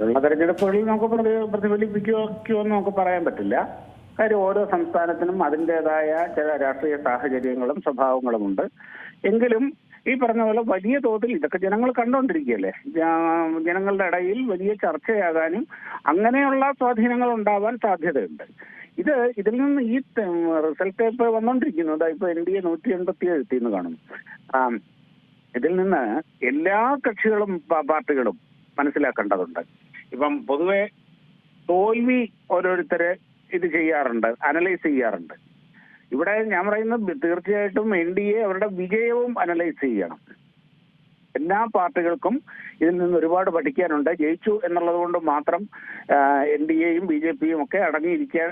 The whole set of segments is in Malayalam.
ഉള്ള തെരഞ്ഞെടുപ്പുകളിൽ നമുക്ക് പ്രതി പ്രതിഫലിപ്പിക്കുമോ എന്ന് നമുക്ക് പറയാൻ പറ്റില്ല. കാര്യം ഓരോ സംസ്ഥാനത്തിനും അതിന്റെതായ ചില രാഷ്ട്രീയ സാഹചര്യങ്ങളും സ്വഭാവങ്ങളുമുണ്ട്. എങ്കിലും ഈ പറഞ്ഞ പോലെ വലിയ തോതിൽ ഇതൊക്കെ ജനങ്ങൾ കണ്ടുകൊണ്ടിരിക്കുകയല്ലേ ജനങ്ങളുടെ ഇടയിൽ വലിയ ചർച്ചയാകാനും അങ്ങനെയുള്ള സ്വാധീനങ്ങൾ ഉണ്ടാവാൻ സാധ്യതയുണ്ട്. ഇത് ഇതിൽ നിന്ന് ഈ റിസൾട്ട് ഇപ്പൊ വന്നുകൊണ്ടിരിക്കുന്നത് ഇപ്പൊ എൻ ഡി എ നൂറ്റി എൺപത്തി കാണുന്നു. ആ, ഇതിൽ നിന്ന് എല്ലാ കക്ഷികളും പാർട്ടികളും മനസ്സിലാക്കേണ്ടതുണ്ട്. ഇപ്പം പൊതുവെ തോൽവി ഓരോരുത്തര് ഇത് ചെയ്യാറുണ്ട് അനലൈസ് ചെയ്യാറുണ്ട്. ഇവിടെ ഞാൻ പറയുന്നത് തീർച്ചയായിട്ടും എൻ ഡി എ അവരുടെ വിജയവും അനലൈസ് ചെയ്യണം. എല്ലാ പാർട്ടികൾക്കും ഇതിൽ നിന്ന് ഒരുപാട് പഠിക്കാനുണ്ട്. ജയിച്ചു എന്നുള്ളത് കൊണ്ട് മാത്രം എൻ ഡി എയും ബി ജെ പിയും ഒക്കെ അടങ്ങിയിരിക്കാൻ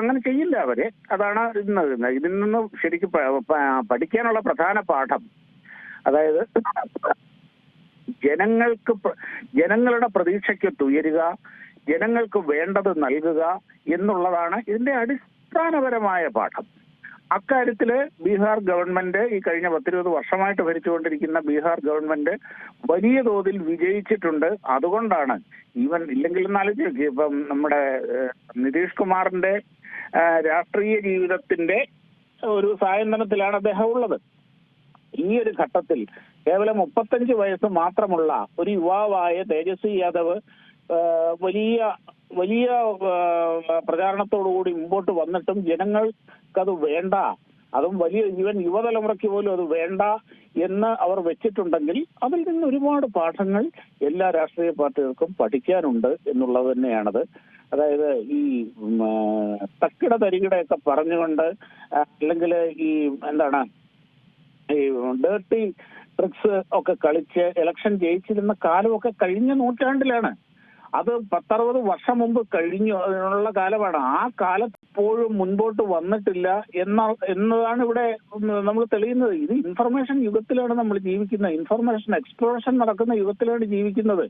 അങ്ങനെ ചെയ്യില്ല അവർ. അതാണ് ഇന്ന്. ഇതിൽ നിന്ന് ശരിക്കും പഠിക്കാനുള്ള പ്രധാന പാഠം. അതായത് ജനങ്ങൾക്ക് ജനങ്ങളുടെ പ്രതീക്ഷയ്ക്ക് തുയരുക ജനങ്ങൾക്ക് വേണ്ടത് നൽകുക എന്നുള്ളതാണ് ഇതിന്റെ അടിസ്ഥാനപരമായ പാഠം. അക്കാര്യത്തിൽ ബീഹാർ ഗവൺമെന്റ് ഈ കഴിഞ്ഞ പത്തിരുപത് വർഷമായിട്ട് ഭരിച്ചുകൊണ്ടിരിക്കുന്ന ബീഹാർ ഗവൺമെന്റ് വലിയ തോതിൽ വിജയിച്ചിട്ടുണ്ട്. അതുകൊണ്ടാണ് ഈവൻ ഇല്ലെങ്കിൽ എന്നാലും ഇപ്പം നമ്മുടെ നിതീഷ് കുമാറിന്റെ രാഷ്ട്രീയ ജീവിതത്തിന്റെ ഒരു സായന്തനത്തിലാണ് അദ്ദേഹം ഉള്ളത്. ഈ ഒരു ഘട്ടത്തിൽ കേവലം മുപ്പത്തഞ്ച് വയസ്സ് മാത്രമുള്ള ഒരു യുവാവായ തേജസ്വി യാദവ് വലിയ വലിയ പ്രചാരണത്തോടുകൂടി മുമ്പോട്ട് വന്നിട്ടും ജനങ്ങൾക്കത് വേണ്ട അതും വലിയ ഇവൻ യുവതലമുറയ്ക്ക് പോലും അത് വേണ്ട എന്ന് അവർ വെച്ചിട്ടുണ്ടെങ്കിൽ അതിൽ നിന്ന് ഒരുപാട് പാഠങ്ങൾ എല്ലാ രാഷ്ട്രീയ പാർട്ടികൾക്കും പഠിക്കാനുണ്ട് എന്നുള്ളത് തന്നെയാണത്. അതായത് ഈ തക്കിട തരികിടയൊക്കെ പറഞ്ഞുകൊണ്ട് അല്ലെങ്കിൽ ഈ എന്താണ് ഈ ഡേർട്ടി ട്രിക്സ് ഒക്കെ കളിച്ച് ഇലക്ഷൻ ജയിച്ചിരുന്ന കാലമൊക്കെ കഴിഞ്ഞ നൂറ്റാണ്ടിലാണ്. അത് പത്തറുപത് വർഷം മുമ്പ് കഴിഞ്ഞു ഉള്ള കാലമാണ്. ആ കാലത്ത് ഇപ്പോഴും മുൻപോട്ട് വന്നിട്ടില്ല എന്ന എന്നതാണ് ഇവിടെ നമ്മൾ തെളിയുന്നത്. ഇത് ഇൻഫർമേഷൻ യുഗത്തിലാണ് നമ്മൾ ജീവിക്കുന്നത്. ഇൻഫർമേഷൻ എക്സ്പ്ലോഷൻ നടക്കുന്ന യുഗത്തിലാണ് ജീവിക്കുന്നത്.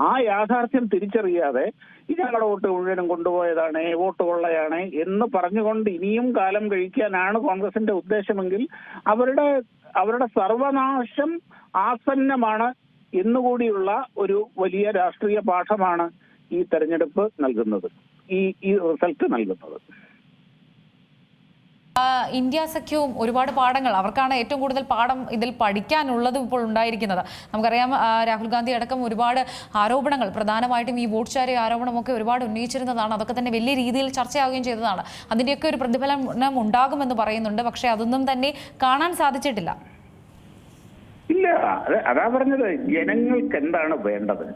ആ യാഥാർത്ഥ്യം തിരിച്ചറിയാതെ ഈ ഞങ്ങളുടെ വോട്ട് മുഴുവനും കൊണ്ടുപോയതാണ് വോട്ട് കൊള്ളയാണ് എന്ന് പറഞ്ഞുകൊണ്ട് ഇനിയും കാലം കഴിക്കാനാണ് കോൺഗ്രസിന്റെ ഉദ്ദേശമെങ്കിൽ അവരുടെ അവരുടെ സർവനാശം ആസന്നമാണ് എന്നുകൂടിയുള്ള ഒരു വലിയ രാഷ്ട്രീയ പാഠമാണ് ഈ തെരഞ്ഞെടുപ്പ് നൽകുന്നത് ഈ ഈ റിസൾട്ട് നൽകുന്നത്. ഇന്ത്യ സഖ്യവും ഒരുപാട് പാഠങ്ങൾ അവർക്കാണ് ഏറ്റവും കൂടുതൽ പാഠം ഇതിൽ പഠിക്കാനുള്ളതും ഇപ്പോൾ ഉണ്ടായിരിക്കുന്നത്. നമുക്കറിയാം രാഹുൽ ഗാന്ധി അടക്കം ഒരുപാട് ആരോപണങ്ങൾ പ്രധാനമായിട്ടും ഈ വോട്ട് ചാരി ആരോപണമൊക്കെ ഒരുപാട് ഉന്നയിച്ചിരുന്നതാണ്. അതൊക്കെ തന്നെ വലിയ രീതിയിൽ ചർച്ചയാവുകയും ചെയ്തതാണ്. അതിന്റെയൊക്കെ ഒരു പ്രതിഫലനം ഉണ്ടാകുമെന്ന് പറയുന്നുണ്ട് പക്ഷേ അതൊന്നും തന്നെ കാണാൻ സാധിച്ചിട്ടില്ല. ഇല്ല അതാ പറഞ്ഞത് ജനങ്ങൾക്ക് എന്താണ് വേണ്ടത്?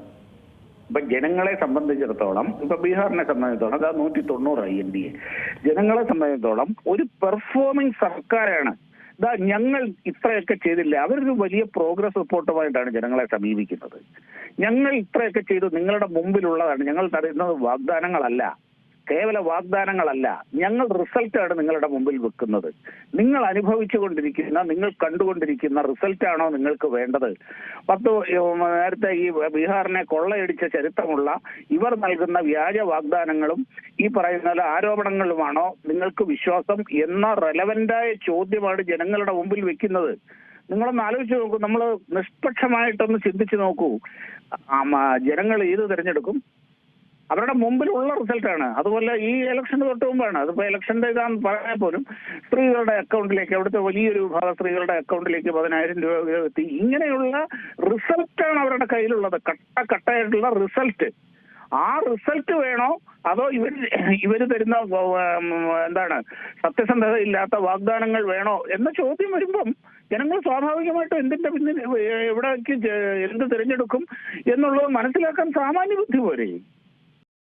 ഇപ്പൊ ജനങ്ങളെ സംബന്ധിച്ചിടത്തോളം ഇപ്പൊ ബീഹാറിനെ സംബന്ധിച്ചിടത്തോളം അതാ നൂറ്റി തൊണ്ണൂറായി എൻ ഡി എ ജനങ്ങളെ സംബന്ധിച്ചിടത്തോളം ഒരു പെർഫോമിംഗ് സർക്കാരാണ്. ഇതാ ഞങ്ങൾ ഇത്രയൊക്കെ ചെയ്തില്ല? അവരൊരു വലിയ പ്രോഗ്രസ് റിപ്പോർട്ടുമായിട്ടാണ് ജനങ്ങളെ സമീപിക്കുന്നത്. ഞങ്ങൾ ഇത്രയൊക്കെ ചെയ്തു നിങ്ങളുടെ മുമ്പിലുള്ളതാണ്. ഞങ്ങൾ തരുന്നത് വാഗ്ദാനങ്ങളല്ല. കേവല വാഗ്ദാനങ്ങളല്ല. ഞങ്ങൾ റിസൾട്ടാണ് നിങ്ങളുടെ മുമ്പിൽ വെക്കുന്നത്. നിങ്ങൾ അനുഭവിച്ചു കൊണ്ടിരിക്കുന്ന നിങ്ങൾ കണ്ടുകൊണ്ടിരിക്കുന്ന റിസൾട്ടാണോ നിങ്ങൾക്ക് വേണ്ടത്? പത്ത് നേരത്തെ ഈ ബീഹാറിനെ കൊള്ളയടിച്ച ചരിത്രമുള്ള ഇവർ നൽകുന്ന വ്യാജ വാഗ്ദാനങ്ങളും ഈ പറയുന്ന ആരോപണങ്ങളുമാണോ നിങ്ങൾക്ക് വിശ്വാസം എന്ന റെലവന്റായ ചോദ്യമാണ് ജനങ്ങളുടെ മുമ്പിൽ വെക്കുന്നത്. നിങ്ങളൊന്ന് ആലോചിച്ച് നോക്കൂ. നമ്മൾ നിഷ്പക്ഷമായിട്ടൊന്ന് ചിന്തിച്ചു നോക്കൂ. ജനങ്ങൾ ഏത് തിരഞ്ഞെടുക്കും? അവരുടെ മുമ്പിലുള്ള റിസൾട്ടാണ് അതുപോലെ ഈ ഇലക്ഷന് തൊട്ട് മുമ്പാണ്. അതിപ്പോ ഇലക്ഷന്റെ ഇതാന്ന് പറഞ്ഞാൽ പോലും സ്ത്രീകളുടെ അക്കൗണ്ടിലേക്ക് അവിടുത്തെ വലിയൊരു വിഭാഗം സ്ത്രീകളുടെ അക്കൗണ്ടിലേക്ക് പതിനായിരം രൂപ എത്തി ഇങ്ങനെയുള്ള റിസൾട്ടാണ് അവരുടെ കയ്യിലുള്ളത്. കട്ട കട്ടയായിട്ടുള്ള റിസൾട്ട് ആ റിസൾട്ട് വേണോ? അതോ ഇവർ ഇവർ തരുന്ന എന്താണ്? സത്യസന്ധത ഇല്ലാത്ത വാഗ്ദാനങ്ങൾ വേണോ? എന്ന ചോദ്യം വരുമ്പം ജനങ്ങൾ സ്വാഭാവികമായിട്ടും എന്തിന്റെ പിന്നിൽ എവിടേക്ക് എന്ത് തിരഞ്ഞെടുക്കും എന്നുള്ളത് മനസ്സിലാക്കാൻ സാമാന്യ ബുദ്ധി പോരെ.